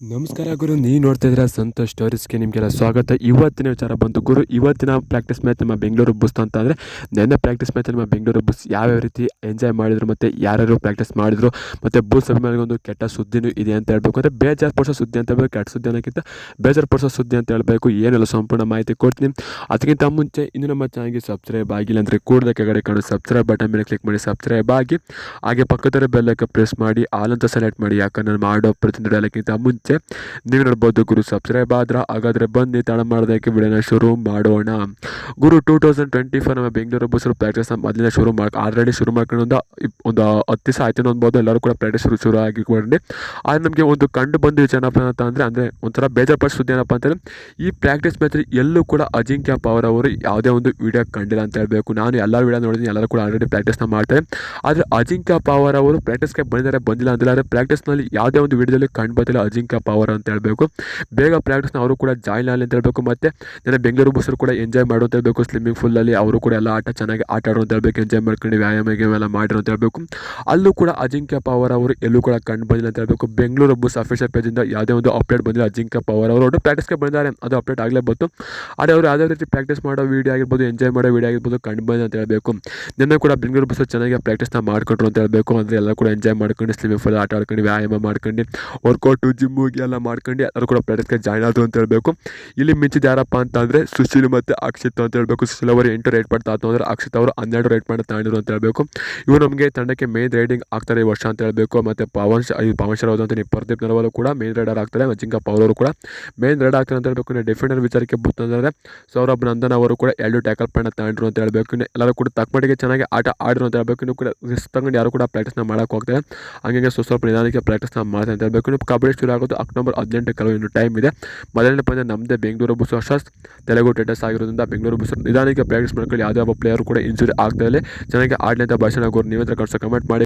ನಮಸ್ಕಾರ ಗುರು, ನೀವು ನೋಡ್ತಾ ಇದ್ದೀರಾ ಸಂತೋಷ್ ಸ್ಟೋರೀಸ್ಗೆ ನಿಮಗೆಲ್ಲ ಸ್ವಾಗತ. ಇವತ್ತಿನ ವಿಚಾರ ಬಂತು ಗುರು, ಇವತ್ತಿನ ಪ್ರಾಕ್ಟೀಸ್ ಮ್ಯಾಚ್ ನಮ್ಮ ಬೆಂಗಳೂರು ಬುಸ್ತು ಅಂತ ಅಂದರೆ ನೆನ್ನೆ ಪ್ರಾಕ್ಟೀಸ್ ಮ್ಯಾಚ್ ನಮ್ಮ ಬೆಂಗಳೂರು ಬುಸ್ ಯಾವ್ಯಾವ ರೀತಿ ಎಂಜಾಯ್ ಮಾಡಿದ್ರು ಮತ್ತು ಯಾರ್ಯಾರು ಪ್ರಾಕ್ಟೀಸ್ ಮಾಡಿದ್ರು, ಮತ್ತು ಬುಸ್ ಅಭಿಮಾನಿಗೊಂದು ಕೆಟ್ಟ ಸುದ್ದಿನೂ ಇದೆ ಅಂತ ಹೇಳ್ಬೇಕು. ಅಂದರೆ ಬೇಜಾರು ಪಡಿಸೋ ಸುದ್ದಿ ಅಂತ ಹೇಳಬೇಕು, ಕೆಟ್ಟ ಸುದ್ದಿ ಅನ್ನೋಕ್ಕಿಂತ ಬೇಜಾರು ಪಡಿಸೋ ಸುದ್ದಿ ಅಂತ ಹೇಳಬೇಕು. ಏನೆಲ್ಲ ಸಂಪೂರ್ಣ ಮಾಹಿತಿ ಕೊಡ್ತೀನಿ. ಅದಕ್ಕಿಂತ ಮುಂಚೆ ಇನ್ನು ನಮ್ಮ ಚಾನಲ್ಗೆ ಸಬ್ಸ್ಕ್ರೈಬ್ ಆಗಿಲ್ಲ ಅಂದರೆ ಕೂಡಲೇ ಕೆಳಗಡೆ ಕಾಣೋ ಸಬ್ಸ್ಕ್ರೈಬ್ ಬಟನ್ ಮೇಲೆ ಕ್ಲಿಕ್ ಮಾಡಿ ಸಬ್ಸ್ಕ್ರೈಬ್ ಆಗಿ, ಹಾಗೆ ಪಕ್ಕದ ಬೆಲ್ಲಕ್ಕೆ ಪ್ರೆಸ್ ಮಾಡಿ, ಆಲ್ ಅಂತ ಸೆಲೆಕ್ಟ್ ಮಾಡಿ, ಯಾಕಂದ್ರೆ ಮಾಡೋ ಪ್ರತಿಯೊಂದು ಡೈಲಾಗ್ಗಿಂತ ಮುಂಚೆ ನೀವು ನೋಡ್ಬೋದು ಗುರು ಸಬ್ಸ್ಕ್ರೈಬ್ ಆದ್ರೆ ಹಾಗಾದರೆ ಬನ್ನಿ ತಡ ಮಾಡೋದಕ್ಕೆ ವಿಡಿಯೋನ ಶುರು ಮಾಡೋಣ. ಗುರು ಟೂ ತೌಸಂಡ್ ಟ್ವೆಂಟಿ ಫೋರ್ ನಮ್ಮ ಬೆಂಗಳೂರು ಬಸ್ಸರು ನಮ್ಮ ಅದನ್ನೇ ಶುರು ಮಾಡಿ ಆಲ್ರೆಡಿ ಶುರು ಮಾಡ್ಕೊಂಡು ಒಂದು ಒಂದು ಹತ್ತು ದಿವಸ ಆಯ್ತು ಅನ್ಬೋದು ಎಲ್ಲರೂ ಕೂಡ ಪ್ರಾಕ್ಟೀಸ್ ಶುರು ಶುರು ಆಗಿಕೊಂಡು. ಆದರೆ ನಮಗೆ ಒಂದು ಕಂಡು ಬಂದು ಏನಪ್ಪ ಅಂತ ಅಂದರೆ ಅಂದರೆ ಒಂಥರ ಬೇಜಾರು ಸುದ್ದಿ ಏನಪ್ಪ ಅಂತಂದರೆ ಈ ಪ್ರಾಕ್ಟೀಸ್ ಮಾತ್ರ ಎಲ್ಲೂ ಕೂಡ ಅಜಿಂಕ್ಯ ಪವರ್ ಅವರು ಯಾವುದೇ ಒಂದು ವಿಡಿಯೋ ಕಂಡಿಲ್ಲ ಅಂತ ಹೇಳಬೇಕು. ನಾನು ಎಲ್ಲ ವಿಡಿಯೋ ನೋಡಿದ್ದೀನಿ, ಎಲ್ಲರೂ ಕೂಡ ಆಲ್ರೆಡಿ ಪ್ರಾಕ್ಟೀಸ್ನ ಮಾಡ್ತಾರೆ. ಆದರೆ ಅಜಿಂಕ್ಯ ಪವರ್ ಅವರು ಪ್ರಾಕ್ಟೀಸ್ಗೆ ಬಂದಿದ್ದಾರೆ, ಬಂದಿಲ್ಲ ಅಂದಿಲ್ಲ ಆದರೆ ಪ್ರಾಕ್ಟೀಸ್ನಲ್ಲಿ ಯಾವುದೇ ಒಂದು ವಿಡಿಯೋದಲ್ಲಿ ಕಂಡು ಬರ್ತಿಲ್ಲ ಅಜಿಂಕ್ಯ ಪವರ್ ಅಂತ ಹೇಳಬೇಕು. ಬೇಗ ಪ್ರಾಕ್ಟೀಸ್ನ ಅವರು ಕೂಡ ಜಾಯ್ನ್ ಆಗಲಿ ಅಂತ ಹೇಳಬೇಕು. ಮತ್ತು ನನ್ನ ಬೆಂಗಳೂರು ಬಸ್ಸರು ಕೂಡ ಎಂಜಾಯ್ ಮಾಡು ಅಂತ ಹೇಳಬೇಕು. ಸ್ವಿಮ್ಮಿಂಗ್ ಫೂಲಲ್ಲಿ ಅವರು ಕೂಡ ಎಲ್ಲ ಆಟ ಚೆನ್ನಾಗಿ ಆಟ ಆಡೋ ಅಂತ ಹೇಳ್ಬೇಕು. ಎಂಜಾಯ್ ಮಾಡ್ಕೊಂಡು ವ್ಯಾಯಾಮ ಎಲ್ಲ ಮಾಡಿರೋ ಅಂತ ಹೇಳಬೇಕು. ಅಲ್ಲೂ ಕೂಡ ಅಜಿಂಕ್ಯ ಪವರ್ ಅವರು ಎಲ್ಲೂ ಕೂಡ ಕಂಡು ಬಂದಿಲ್ಲ ಅಂತ ಹೇಳಬೇಕು. ಬೆಂಗಳೂರು ಬಸ್ ಅಫಿಷಿಯಲ್ ಪೇಜಿಂದ ಯಾವುದೇ ಒಂದು ಅಪ್ಡೇಟ್ ಬಂದಿಲ್ಲ. ಅಜಿಂಕ್ಯ ಪವರ್ ಅವರು ಒಟ್ಟು ಪ್ರಾಕ್ಟೀಸ್ಗೆ ಬಂದಿದ್ದಾರೆ ಅದು ಅಪ್ಡೇಟ್ ಆಗಲೇ ಬಂತು. ಆದರೆ ಅವರು ಯಾವುದೇ ರೀತಿ ಪ್ರಾಕ್ಟೀಸ್ ಮಾಡೋ ವೀಡಿಯೋ ಆಗಿರ್ಬೋದು ಎಂಜಾಯ್ ಮಾಡೋ ವೀಡಿಯೋ ಆಗಿರ್ಬೋದು ಕಂಡು ಬಂದಿದೆ ಅಂತ ಹೇಳಬೇಕು. ನಿನ್ನೆ ಕೂಡ ಬೆಂಗಳೂರು ಬಸ್ಸು ಚೆನ್ನಾಗಿ ಪ್ರಾಕ್ಟೀಸ್ನ ಮಾಡ್ಕೊಂಡ್ರು ಅಂತ ಹೇಳಬೇಕು. ಅಂದರೆ ಎಲ್ಲ ಕೂಡ ಎಂಜಾಯ್ ಮಾಡ್ಕೊಂಡು ಸ್ವಿಮ್ಮಿಂಗ್ ಫುಲ್ ಆಟ ಆಡ್ಕೊಂಡು ವ್ಯಾಯಾಮ ಮಾಡ್ಕೊಂಡು ವರ್ಕೌಟು ಜಿಮ್ಮಿಗೆ ಎಲ್ಲ ಮಾಡ್ಕೊಂಡು ಎಲ್ಲರೂ ಕೂಡ ಪ್ರಾಕ್ಟೀಸ್ಗೆ ಜಾಯ್ನ್ ಆದರು ಅಂತ ಹೇಳಬೇಕು. ಇಲ್ಲಿ ಮಿಂಚಿದ ಯಾರಪ್ಪ ಅಂತ ಅಂದರೆ ಸುಶೀಲ್ ಮತ್ತು ಅಕ್ಷಿತ್ ಅಂತ ಹೇಳಬೇಕು. ಸುಶೀಲ್ ಅವರು ಎಂಟು ರೇಟ್ ಮಾಡ್ತಾ ಅಂದರೆ ಅಕ್ಷಿತ್ ಅವರು ಹನ್ನೆರಡು ರೇಟ್ ಮಾಡಿ ತಗೊಂಡಿರು ಅಂತ ಹೇಳಬೇಕು. ಇವರು ನಮಗೆ ತಂಡಕ್ಕೆ ಮೇನ್ ರೈಡಿಂಗ್ ಆಗ್ತಾರೆ ಈ ವರ್ಷ ಅಂತ ಹೇಳಬೇಕು. ಮತ್ತು ಪವನ್ ಈ ಪವನ್ ಶರ್ ಅಂತ ಪ್ರದೀಪ್ ನರವಾಲು ಕೂಡ ಮೇನ್ ರೈಡರ್ ಆಗ್ತಾರೆ. ಅಜಿಂಕ ಪವರ್ ಅವರು ಕೂಡ ಮೇನ್ ರೈಡ್ ಆಗ್ತಾರೆ ಅಂತ ಹೇಳಬೇಕು. ಇನ್ನು ಡಿಫೆಂಡರ್ ವಿಚಾರಕ್ಕೆ ಬಂತಂದರೆ ಸೌರಭ್ ನಂದನ್ ಅವರು ಕೂಡ ಎರಡು ಟ್ಯಾಕಲ್ ಪಾಯಿಂಟ್ ತಗೊಂಡ್ರು ಅಂತ ಹೇಳಬೇಕು. ಇನ್ನು ಎಲ್ಲರೂ ಕೂಡ ತಕ್ಕಮಟ್ಟಿಗೆ ಚೆನ್ನಾಗಿ ಆಟ ಆಡಿರು ಅಂತ ಹೇಳಬೇಕು. ಇನ್ನು ಕೂಡ ರಿಸ್ಕ್ ತಗೊಂಡು ಯಾರು ಕೂಡ ಪ್ರಾಕ್ಟೀಸ್ನ ಮಾಡೋಕೆ ಹೋಗ್ತಾರೆ. ಹಂಗೆ ಸ್ವಲ್ಪ ನಿಧಾನಕ್ಕೆ ಪ್ರಾಕ್ಟೀಸ್ನ ಮಾಡ್ತಾರೆ ಅಂತ ಹೇಳಬೇಕು. ಇನ್ನು ಕಬಡ್ಡಿ ಶುರು ಆಗೋದು ಅಕ್ಟೋಬರ್ ಹದಿನೆಂಟು ಕೆಲವು ಇನ್ನು ಟೈಮ್ ಇದೆ. ಮೊದಲನೇ ಪಂದ್ಯ ನಮ್ಮದೇ Bengaluru bulls versus Telugu titans ಆಗಿರೋದ್ರಿಂದ ಬೆಂಗಳೂರು ಬಸ್ ನಿಧಾನಕ್ಕೆ ಪ್ರಾಕ್ಟೀಸ್ ಮಾಡ್ಕೊಳ್ಳಿ. ಯಾವುದೇ ಒಬ್ಬ ಪ್ಲೇಯರ್ ಕೂಡ ಇಂಜುರಿ ಆಗ್ತಾ ಇಲ್ಲ. ಚೆನ್ನಾಗಿ ಆಡಲಿ ಅಂತ ಭಾಷಣ ನೀವಂತರ ಕಳ್ಸೋ ಕಮೆಂಟ್ ಮಾಡಿ.